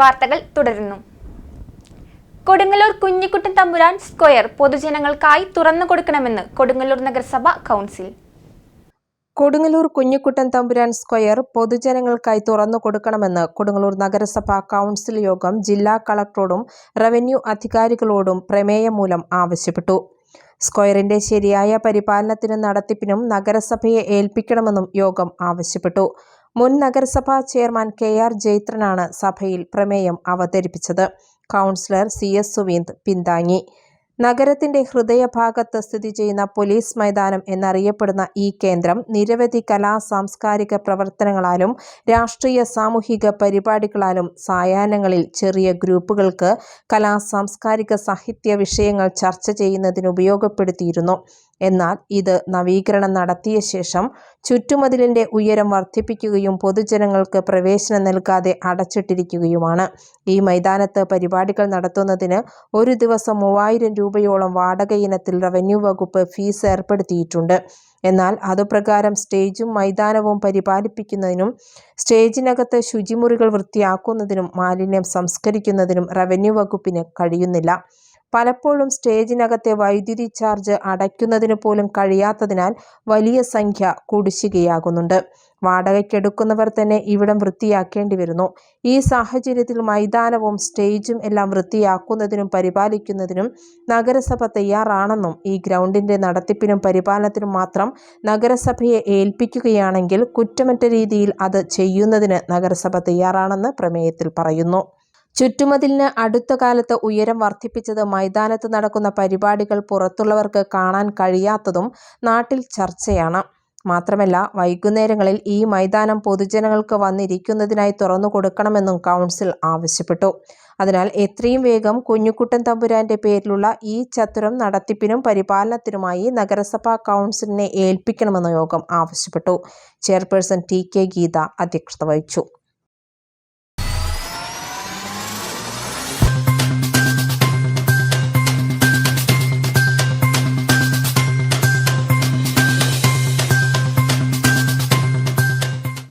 വാർത്തകൾ തുടരുന്നു. കൊടുങ്ങല്ലൂർ കുഞ്ഞിക്കുട്ടൻ തമ്പുരാൻ സ്ക്വയർ പൊതുജനങ്ങൾക്കായി തുറന്നു കൊടുക്കണമെന്ന് കൊടുങ്ങല്ലൂർ നഗരസഭ കൗൺസിൽ. കൊടുങ്ങല്ലൂർ കുഞ്ഞിക്കുട്ടൻ തമ്പുരാൻ സ്ക്വയർ പൊതുജനങ്ങൾക്കായി തുറന്നു കൊടുക്കണമെന്ന് കൊടുങ്ങല്ലൂർ നഗരസഭ കൗൺസിൽ യോഗം ജില്ലാ കളക്ടറോടും റവന്യൂ അധികാരികളോടും പ്രമേയം മൂലം ആവശ്യപ്പെട്ടു. സ്ക്വയറിന്റെ ശരിയായ പരിപാലനത്തിനും നടത്തിപ്പിനും നഗരസഭയെ ഏൽപ്പിക്കണമെന്നും യോഗം ആവശ്യപ്പെട്ടു. മുൻ നഗരസഭാ ചെയർമാൻ കെ ആർ ജൈത്രനാണ് സഭയിൽ പ്രമേയം അവതരിപ്പിച്ചത്. കൗൺസിലർ സി എസ് സുവീന്ദ് പിന്താങ്ങി. നഗരത്തിന്റെ ഹൃദയഭാഗത്ത് സ്ഥിതി ചെയ്യുന്ന പോലീസ് മൈതാനം എന്നറിയപ്പെടുന്ന ഈ കേന്ദ്രം നിരവധി കലാ സാംസ്കാരിക പ്രവർത്തനങ്ങളാലും രാഷ്ട്രീയ സാമൂഹിക പരിപാടികളാലും സായാഹ്നങ്ങളിൽ ചെറിയ ഗ്രൂപ്പുകൾക്ക് കലാ സാംസ്കാരിക സാഹിത്യ വിഷയങ്ങൾ ചർച്ച ചെയ്യുന്നതിന് ഉപയോഗപ്പെടുത്തിയിരുന്നു. എന്നാൽ ഇത് നവീകരണം നടത്തിയ ശേഷം ചുറ്റുമതിലിന്റെ ഉയരം വർദ്ധിപ്പിക്കുകയും പൊതുജനങ്ങൾക്ക് പ്രവേശനം നൽകാതെ അടച്ചിട്ടിരിക്കുകയുമാണ്. ഈ മൈതാനത്ത് പരിപാടികൾ നടത്തുന്നതിന് ഒരു ദിവസം മൂവായിരം രൂപയോളം വാടക ഇനത്തിൽ റവന്യൂ വകുപ്പ് ഫീസ് ഏർപ്പെടുത്തിയിട്ടുണ്ട്. എന്നാൽ അതുപ്രകാരം സ്റ്റേജും മൈതാനവും പരിപാലിപ്പിക്കുന്നതിനും സ്റ്റേജിനകത്ത് ശുചിമുറികൾ വൃത്തിയാക്കുന്നതിനും മാലിന്യം സംസ്കരിക്കുന്നതിനും റവന്യൂ വകുപ്പിന് കഴിയുന്നില്ല. പലപ്പോഴും സ്റ്റേജിനകത്തെ വൈദ്യുതി ചാർജ് അടയ്ക്കുന്നതിന് പോലും കഴിയാത്തതിനാൽ വലിയ സംഖ്യ കുടിശ്ശികയാകുന്നുണ്ട്. വാടകയ്ക്കെടുക്കുന്നവർ തന്നെ ഇവിടം വൃത്തിയാക്കേണ്ടി വരുന്നു. ഈ സാഹചര്യത്തിൽ മൈതാനവും സ്റ്റേജും എല്ലാം വൃത്തിയാക്കുന്നതിനും പരിപാലിക്കുന്നതിനും നഗരസഭ തയ്യാറാണെന്നും ഈ ഗ്രൗണ്ടിന്റെ നടത്തിപ്പിനും പരിപാലനത്തിനും മാത്രം നഗരസഭയെ ഏൽപ്പിക്കുകയാണെങ്കിൽ കുറ്റമറ്റ രീതിയിൽ അത് ചെയ്യുന്നതിന് നഗരസഭ തയ്യാറാണെന്ന് പ്രമേയത്തിൽ പറയുന്നു. ചുറ്റുമതിലിന് അടുത്ത കാലത്ത് ഉയരം വർദ്ധിപ്പിച്ചത് മൈതാനത്ത് നടക്കുന്ന പരിപാടികൾ പുറത്തുള്ളവർക്ക് കാണാൻ കഴിയാത്തതും നാട്ടിൽ ചർച്ചയാണ്. മാത്രമല്ല വൈകുന്നേരങ്ങളിൽ ഈ മൈതാനം പൊതുജനങ്ങൾക്ക് വന്നിരിക്കുന്നതിനായി തുറന്നു കൊടുക്കണമെന്നും കൗൺസിൽ ആവശ്യപ്പെട്ടു. അതിനാൽ എത്രയും വേഗം കുഞ്ഞുകുട്ടൻ തമ്പുരാന്റെ പേരിലുള്ള ഈ ചത്തുരം നടത്തിപ്പിനും പരിപാലനത്തിനുമായി നഗരസഭാ കൗൺസിലിനെ ഏൽപ്പിക്കണമെന്ന് യോഗം ആവശ്യപ്പെട്ടു. ചെയർപേഴ്സൺ ടി കെ ഗീത അധ്യക്ഷത വഹിച്ചു.